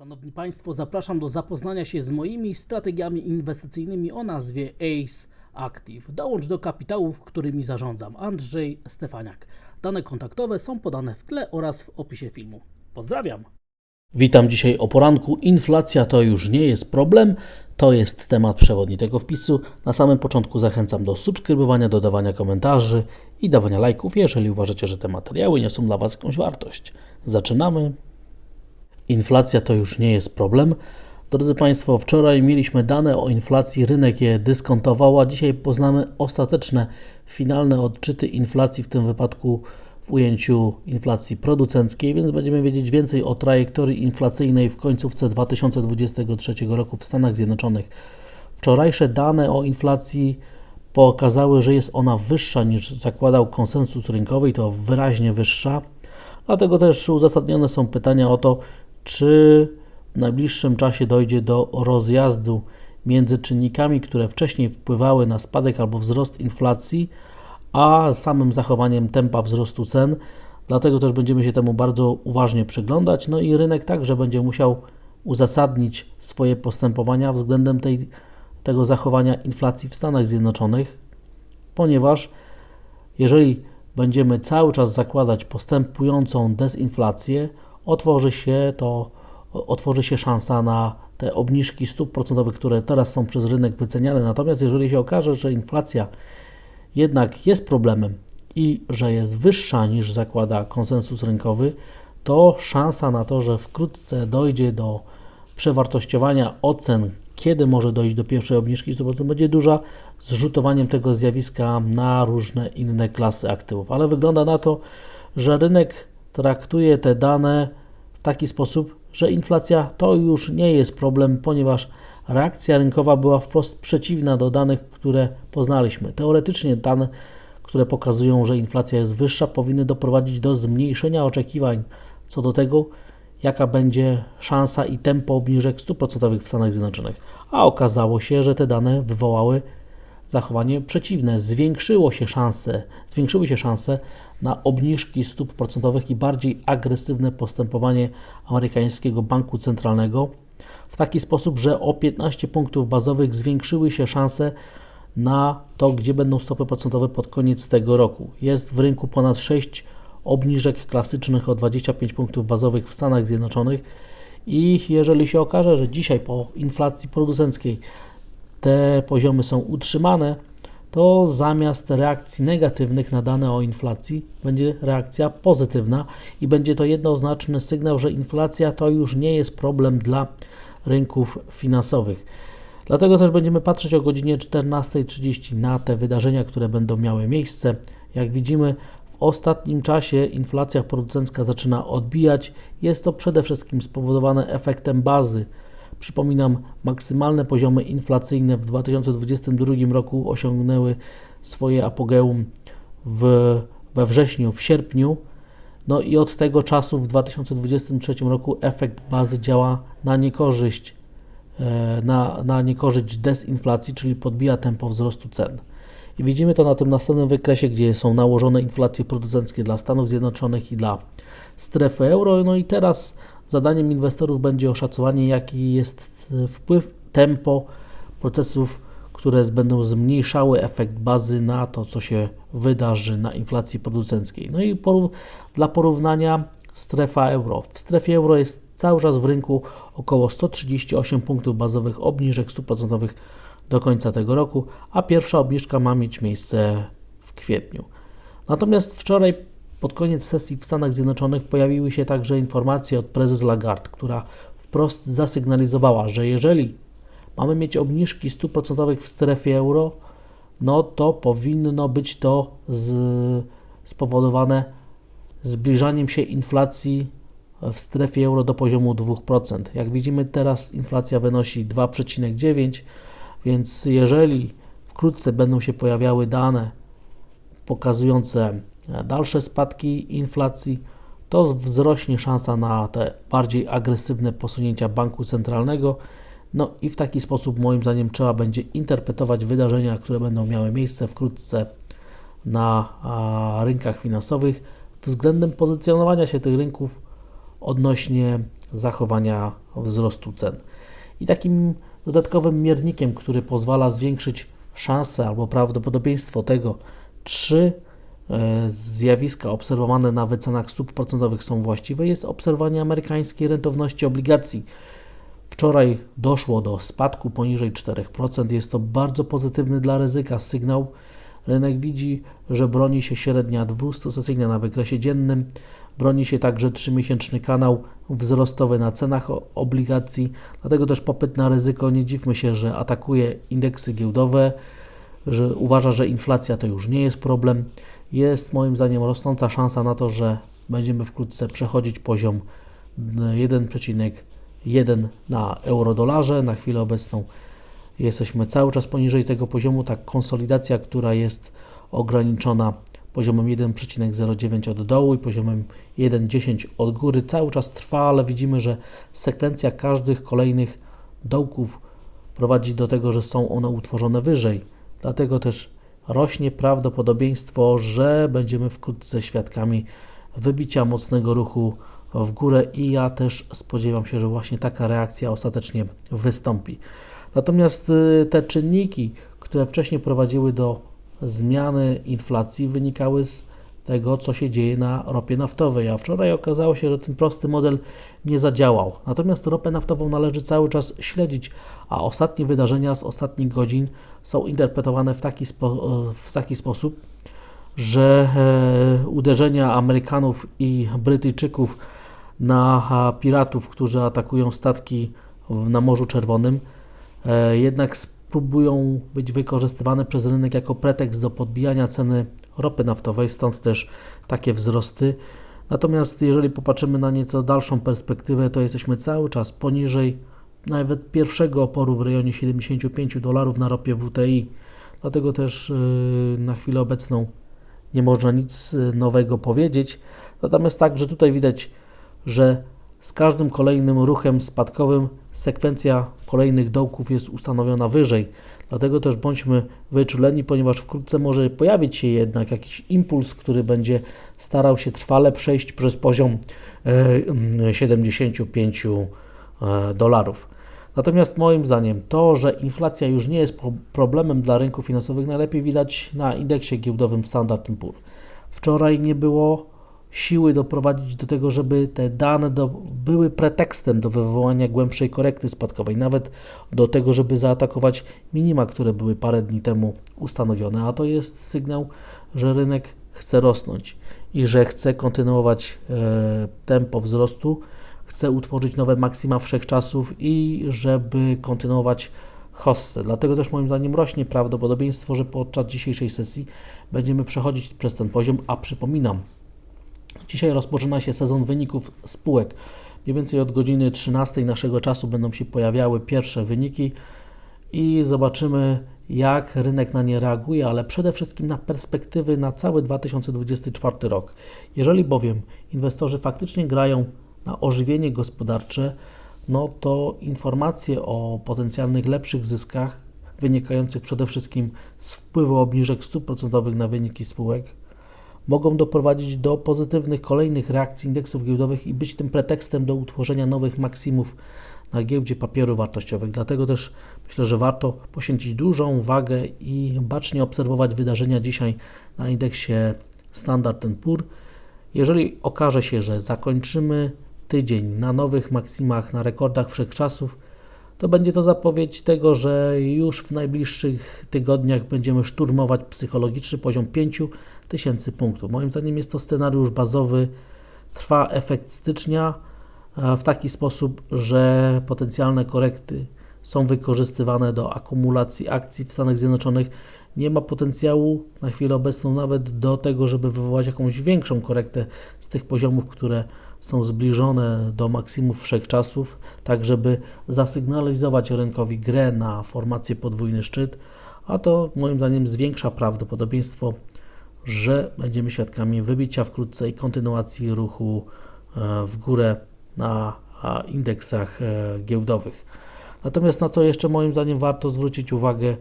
Szanowni Państwo, zapraszam do zapoznania się z moimi strategiami inwestycyjnymi o nazwie ACE Active. Dołącz do kapitałów, którymi zarządzam. Andrzej Stefaniak. Dane kontaktowe są podane w tle oraz w opisie filmu. Pozdrawiam. Witam dzisiaj o poranku. Inflacja to już nie jest problem, to jest temat przewodni tego wpisu. Na samym początku zachęcam do subskrybowania, dodawania komentarzy i dawania lajków, jeżeli uważacie, że te materiały niosą dla Was jakąś wartość. Zaczynamy. Inflacja to już nie jest problem. Drodzy Państwo, wczoraj mieliśmy dane o inflacji, rynek je dyskontował, a dzisiaj poznamy ostateczne, finalne odczyty inflacji, w tym wypadku w ujęciu inflacji producenckiej, więc będziemy wiedzieć więcej o trajektorii inflacyjnej w końcówce 2023 roku w Stanach Zjednoczonych. Wczorajsze dane o inflacji pokazały, że jest ona wyższa niż zakładał konsensus rynkowy i to wyraźnie wyższa. Dlatego też uzasadnione są pytania o to, czy w najbliższym czasie dojdzie do rozjazdu między czynnikami, które wcześniej wpływały na spadek albo wzrost inflacji, a samym zachowaniem tempa wzrostu cen. Dlatego też będziemy się temu bardzo uważnie przyglądać. No i rynek także będzie musiał uzasadnić swoje postępowania względem tej, tego zachowania inflacji w Stanach Zjednoczonych, ponieważ jeżeli będziemy cały czas zakładać postępującą dezinflację, otworzy się to, otworzy się szansa na te obniżki stóp procentowych, które teraz są przez rynek wyceniane. Natomiast jeżeli się okaże, że inflacja jednak jest problemem i że jest wyższa niż zakłada konsensus rynkowy, to szansa na to, że wkrótce dojdzie do przewartościowania ocen, kiedy może dojść do pierwszej obniżki stóp procentowych, będzie duża z rzutowaniem tego zjawiska na różne inne klasy aktywów. Ale wygląda na to, że rynek traktuje te dane w taki sposób, że inflacja to już nie jest problem, ponieważ reakcja rynkowa była wprost przeciwna do danych, które poznaliśmy. Teoretycznie dane, które pokazują, że inflacja jest wyższa, powinny doprowadzić do zmniejszenia oczekiwań co do tego, jaka będzie szansa i tempo obniżek stóp procentowych w Stanach Zjednoczonych. A okazało się, że te dane wywołały zachowanie przeciwne. Zwiększyło się szanse, zwiększyły się szanse na obniżki stóp procentowych i bardziej agresywne postępowanie amerykańskiego banku centralnego w taki sposób, że o 15 punktów bazowych zwiększyły się szanse na to, gdzie będą stopy procentowe pod koniec tego roku. Jest w rynku ponad 6 obniżek klasycznych o 25 punktów bazowych w Stanach Zjednoczonych i jeżeli się okaże, że dzisiaj po inflacji producenckiej te poziomy są utrzymane, to zamiast reakcji negatywnych na dane o inflacji będzie reakcja pozytywna i będzie to jednoznaczny sygnał, że inflacja to już nie jest problem dla rynków finansowych. Dlatego też będziemy patrzeć o godzinie 14.30 na te wydarzenia, które będą miały miejsce. Jak widzimy, w ostatnim czasie inflacja producencka zaczyna odbijać. Jest to przede wszystkim spowodowane efektem bazy. Przypominam, maksymalne poziomy inflacyjne w 2022 roku osiągnęły swoje apogeum w, we wrześniu, w sierpniu. No i od tego czasu w 2023 roku efekt bazy działa na niekorzyść, e, na, na niekorzyść desinflacji, czyli podbija tempo wzrostu cen. I widzimy to na tym następnym wykresie, gdzie są nałożone inflacje producenckie dla Stanów Zjednoczonych i dla strefy euro. No i teraz zadaniem inwestorów będzie oszacowanie, jaki jest wpływ, tempo procesów, które będą zmniejszały efekt bazy na to, co się wydarzy na inflacji producenckiej. No i porów dla porównania strefa euro. W strefie euro jest cały czas w rynku około 138 punktów bazowych obniżek stóp procentowych do końca tego roku, a pierwsza obniżka ma mieć miejsce w kwietniu. Natomiast wczoraj pod koniec sesji w Stanach Zjednoczonych pojawiły się także informacje od prezes Lagarde, która wprost zasygnalizowała, że jeżeli mamy mieć obniżki stóp procentowych w strefie euro, no to powinno być to z, spowodowane zbliżaniem się inflacji w strefie euro do poziomu 2%. Jak widzimy teraz inflacja wynosi 2,9%, więc jeżeli wkrótce będą się pojawiały dane pokazujące dalsze spadki inflacji, to wzrośnie szansa na te bardziej agresywne posunięcia banku centralnego. No i w taki sposób, moim zdaniem, trzeba będzie interpretować wydarzenia, które będą miały miejsce wkrótce na rynkach finansowych względem pozycjonowania się tych rynków odnośnie zachowania wzrostu cen. I takim dodatkowym miernikiem, który pozwala zwiększyć szanse albo prawdopodobieństwo tego, czy zjawiska obserwowane na wycenach stóp procentowych są właściwe, jest obserwowanie amerykańskiej rentowności obligacji. Wczoraj doszło do spadku poniżej 4%. Jest to bardzo pozytywny dla ryzyka sygnał. Rynek widzi, że broni się średnia 200-sesyjna na wykresie dziennym. Broni się także 3-miesięczny kanał wzrostowy na cenach obligacji. Dlatego też popyt na ryzyko, nie dziwmy się, że atakuje indeksy giełdowe, że uważa, że inflacja to już nie jest problem. Jest moim zdaniem rosnąca szansa na to, że będziemy wkrótce przechodzić poziom 1,1 na euro-dolarze. Na chwilę obecną jesteśmy cały czas poniżej tego poziomu. Ta konsolidacja, która jest ograniczona poziomem 1,09 od dołu i poziomem 1,10 od góry, cały czas trwa, ale widzimy, że sekwencja każdych kolejnych dołków prowadzi do tego, że są one utworzone wyżej. Dlatego też rośnie prawdopodobieństwo, że będziemy wkrótce świadkami wybicia mocnego ruchu w górę i ja też spodziewam się, że właśnie taka reakcja ostatecznie wystąpi. Natomiast y, te czynniki, które wcześniej prowadziły do zmiany inflacji, wynikały z tego, co się dzieje na ropie naftowej, a wczoraj okazało się, że ten prosty model nie zadziałał. Natomiast ropę naftową należy cały czas śledzić, a ostatnie wydarzenia z ostatnich godzin są interpretowane w taki, spo, w taki sposób, że e, uderzenia Amerykanów i Brytyjczyków na piratów, którzy atakują statki na Morzu Czerwonym, e, jednak spróbują być wykorzystywane przez rynek jako pretekst do podbijania ceny ropy naftowej, stąd też takie wzrosty. Natomiast jeżeli popatrzymy na nieco dalszą perspektywę, to jesteśmy cały czas poniżej nawet pierwszego oporu w rejonie 75 dolarów na ropie WTI. Dlatego też y, na chwilę obecną nie można nic y, nowego powiedzieć. Natomiast także tutaj widać, że z każdym kolejnym ruchem spadkowym sekwencja kolejnych dołków jest ustanowiona wyżej. Dlatego też bądźmy wyczuleni, ponieważ wkrótce może pojawić się jednak jakiś impuls, który będzie starał się trwale przejść przez poziom 75 e, e, dolarów. Natomiast moim zdaniem to, że inflacja już nie jest problemem dla rynków finansowych, najlepiej widać na indeksie giełdowym Standard Poor's. Wczoraj nie było siły doprowadzić do tego, żeby te dane do, były pretekstem do wywołania głębszej korekty spadkowej, nawet do tego, żeby zaatakować minima, które były parę dni temu ustanowione, a to jest sygnał, że rynek chce rosnąć i że chce kontynuować e, tempo wzrostu, chce utworzyć nowe maksima wszechczasów i żeby kontynuować hossę. Dlatego też moim zdaniem rośnie prawdopodobieństwo, że podczas dzisiejszej sesji będziemy przechodzić przez ten poziom, a przypominam, Dzisiaj rozpoczyna się sezon wyników spółek. Mniej więcej od godziny 13 naszego czasu będą się pojawiały pierwsze wyniki i zobaczymy, jak rynek na nie reaguje, ale przede wszystkim na perspektywy na cały 2024 rok. Jeżeli bowiem inwestorzy faktycznie grają na ożywienie gospodarcze, no to informacje o potencjalnych lepszych zyskach wynikających przede wszystkim z wpływu obniżek stóp procentowych na wyniki spółek mogą doprowadzić do pozytywnych kolejnych reakcji indeksów giełdowych i być tym pretekstem do utworzenia nowych maksimów na giełdzie papierów wartościowych. Dlatego też myślę, że warto poświęcić dużą uwagę i bacznie obserwować wydarzenia dzisiaj na indeksie Standard Poor. Jeżeli okaże się, że zakończymy tydzień na nowych maksimach, na rekordach wszechczasów, to będzie to zapowiedź tego, że już w najbliższych tygodniach będziemy szturmować psychologiczny poziom 5000 punktów. Moim zdaniem jest to scenariusz bazowy. Trwa efekt stycznia w taki sposób, że potencjalne korekty są wykorzystywane do akumulacji akcji w Stanach Zjednoczonych. Nie ma potencjału na chwilę obecną nawet do tego, żeby wywołać jakąś większą korektę z tych poziomów, które są zbliżone do maksimów wszechczasów, tak żeby zasygnalizować rynkowi grę na formację podwójny szczyt, a to moim zdaniem zwiększa prawdopodobieństwo, że będziemy świadkami wybicia wkrótce i kontynuacji ruchu e, w górę na indeksach e, giełdowych. Natomiast na co jeszcze moim zdaniem warto zwrócić uwagę,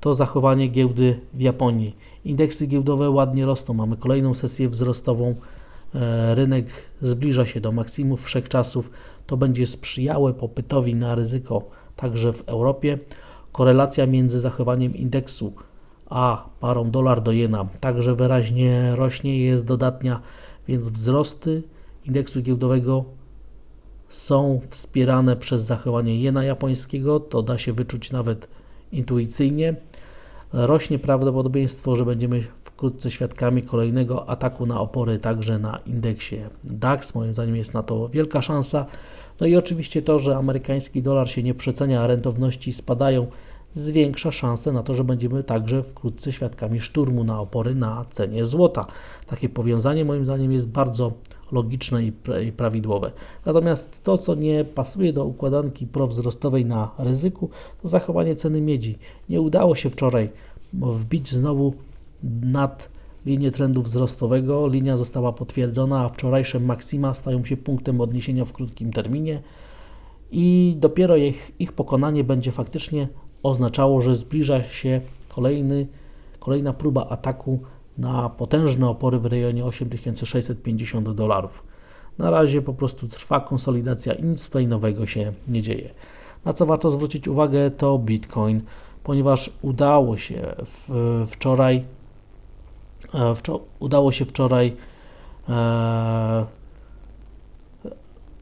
to zachowanie giełdy w Japonii. Indeksy giełdowe ładnie rosną, mamy kolejną sesję wzrostową rynek zbliża się do maksimów wszechczasów, to będzie sprzyjało popytowi na ryzyko także w Europie. Korelacja między zachowaniem indeksu a parą dolar do jena także wyraźnie rośnie, jest dodatnia, więc wzrosty indeksu giełdowego są wspierane przez zachowanie jena japońskiego, to da się wyczuć nawet intuicyjnie. Rośnie prawdopodobieństwo, że będziemy wkrótce świadkami kolejnego ataku na opory także na indeksie DAX. Moim zdaniem jest na to wielka szansa. No i oczywiście to, że amerykański dolar się nie przecenia, a rentowności spadają, zwiększa szanse na to, że będziemy także wkrótce świadkami szturmu na opory na cenie złota. Takie powiązanie moim zdaniem jest bardzo logiczne i, i prawidłowe. Natomiast to, co nie pasuje do układanki prowzrostowej na ryzyku, to zachowanie ceny miedzi. Nie udało się wczoraj wbić znowu nad linię trendu wzrostowego. Linia została potwierdzona, a wczorajsze maksima stają się punktem odniesienia w krótkim terminie i dopiero ich, ich pokonanie będzie faktycznie oznaczało, że zbliża się kolejny, kolejna próba ataku na potężne opory w rejonie 8650 dolarów. Na razie po prostu trwa konsolidacja i nic nowego się nie dzieje. Na co warto zwrócić uwagę to Bitcoin, ponieważ udało się w, wczoraj e, wczo udało się wczoraj e,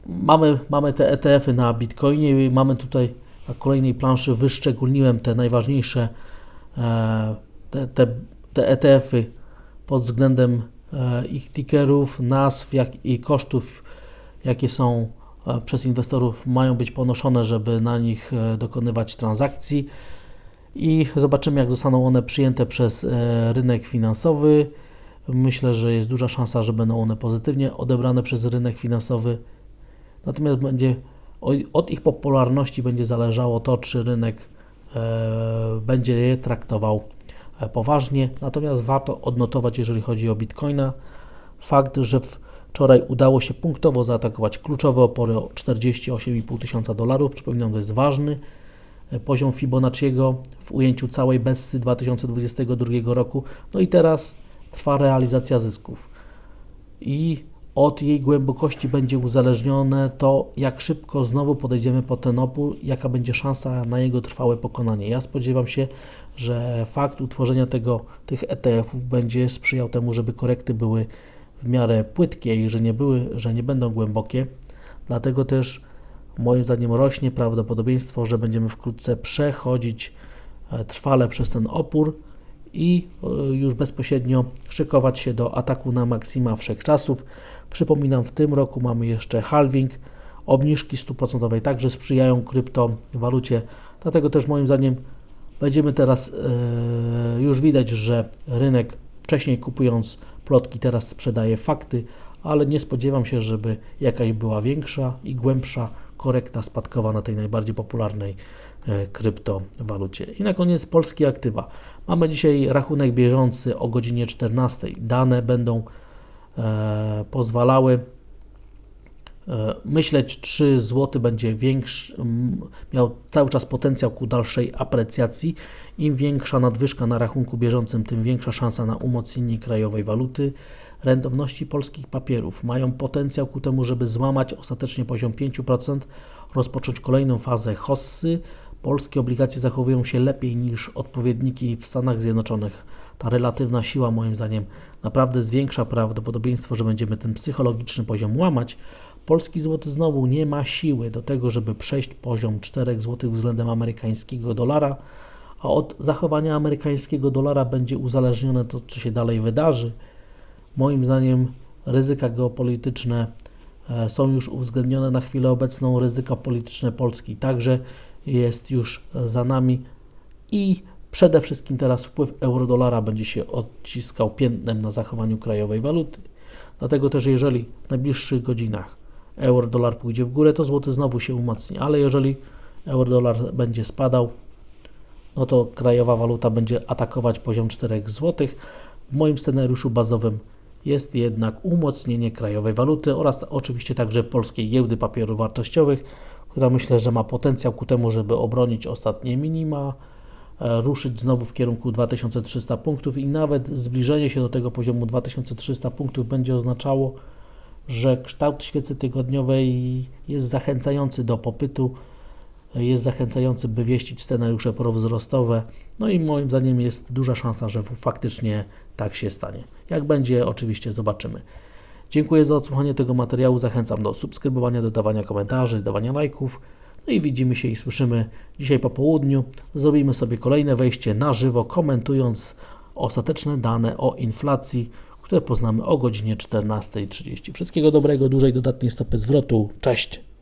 mamy, mamy te ETF-y na Bitcoinie i mamy tutaj na kolejnej planszy wyszczególniłem te najważniejsze e, te, te, te ETF-y pod względem e, ich tickerów, nazw jak i kosztów, jakie są e, przez inwestorów mają być ponoszone, żeby na nich dokonywać transakcji i zobaczymy, jak zostaną one przyjęte przez rynek finansowy. Myślę, że jest duża szansa, że będą one pozytywnie odebrane przez rynek finansowy. Natomiast będzie od ich popularności będzie zależało to, czy rynek e, będzie je traktował e, poważnie. Natomiast warto odnotować, jeżeli chodzi o Bitcoina, fakt, że wczoraj udało się punktowo zaatakować kluczowe opory o 48,5 tysiąca dolarów. Przypominam, to jest ważny e, poziom Fibonacciego w ujęciu całej Bessy 2022 roku. No i teraz trwa realizacja zysków. I od jej głębokości będzie uzależnione to, jak szybko znowu podejdziemy po ten opór, jaka będzie szansa na jego trwałe pokonanie. Ja spodziewam się, że fakt utworzenia tego, tych ETF-ów będzie sprzyjał temu, żeby korekty były w miarę płytkie i że nie, były, że nie będą głębokie. Dlatego też moim zdaniem rośnie prawdopodobieństwo, że będziemy wkrótce przechodzić e, trwale przez ten opór i e, już bezpośrednio szykować się do ataku na maksima wszechczasów. Przypominam, w tym roku mamy jeszcze halving, obniżki stóp procentowej także sprzyjają kryptowalucie, dlatego też moim zdaniem będziemy teraz yy, już widać, że rynek wcześniej kupując plotki teraz sprzedaje fakty, ale nie spodziewam się, żeby jakaś była większa i głębsza korekta spadkowa na tej najbardziej popularnej yy, kryptowalucie. I na koniec polskie aktywa. Mamy dzisiaj rachunek bieżący o godzinie 14. Dane będą E, pozwalały e, myśleć, czy złoty będzie większy, miał cały czas potencjał ku dalszej aprecjacji. Im większa nadwyżka na rachunku bieżącym, tym większa szansa na umocnienie krajowej waluty. Rentowności polskich papierów mają potencjał ku temu, żeby złamać ostatecznie poziom 5%, rozpocząć kolejną fazę hossy. Polskie obligacje zachowują się lepiej niż odpowiedniki w Stanach Zjednoczonych ta relatywna siła moim zdaniem naprawdę zwiększa prawdopodobieństwo, że będziemy ten psychologiczny poziom łamać. Polski złoty znowu nie ma siły do tego, żeby przejść poziom 4 zł względem amerykańskiego dolara, a od zachowania amerykańskiego dolara będzie uzależnione to, co się dalej wydarzy. Moim zdaniem ryzyka geopolityczne e, są już uwzględnione na chwilę obecną, ryzyka polityczne Polski także jest już za nami i Przede wszystkim teraz wpływ euro-dolara będzie się odciskał piętnem na zachowaniu krajowej waluty. Dlatego też jeżeli w najbliższych godzinach euro-dolar pójdzie w górę, to złoty znowu się umocni, ale jeżeli euro-dolar będzie spadał, no to krajowa waluta będzie atakować poziom 4 zł. W moim scenariuszu bazowym jest jednak umocnienie krajowej waluty oraz oczywiście także polskiej giełdy papierów wartościowych, która myślę, że ma potencjał ku temu, żeby obronić ostatnie minima, E, ruszyć znowu w kierunku 2300 punktów i nawet zbliżenie się do tego poziomu 2300 punktów będzie oznaczało, że kształt świecy tygodniowej jest zachęcający do popytu, jest zachęcający, by wieścić scenariusze prowzrostowe. No i moim zdaniem jest duża szansa, że faktycznie tak się stanie. Jak będzie, oczywiście zobaczymy. Dziękuję za odsłuchanie tego materiału. Zachęcam do subskrybowania, dodawania komentarzy, dawania lajków. No i widzimy się i słyszymy dzisiaj po południu. Zrobimy sobie kolejne wejście na żywo, komentując ostateczne dane o inflacji, które poznamy o godzinie 14.30. Wszystkiego dobrego, dużej dodatniej stopy zwrotu. Cześć!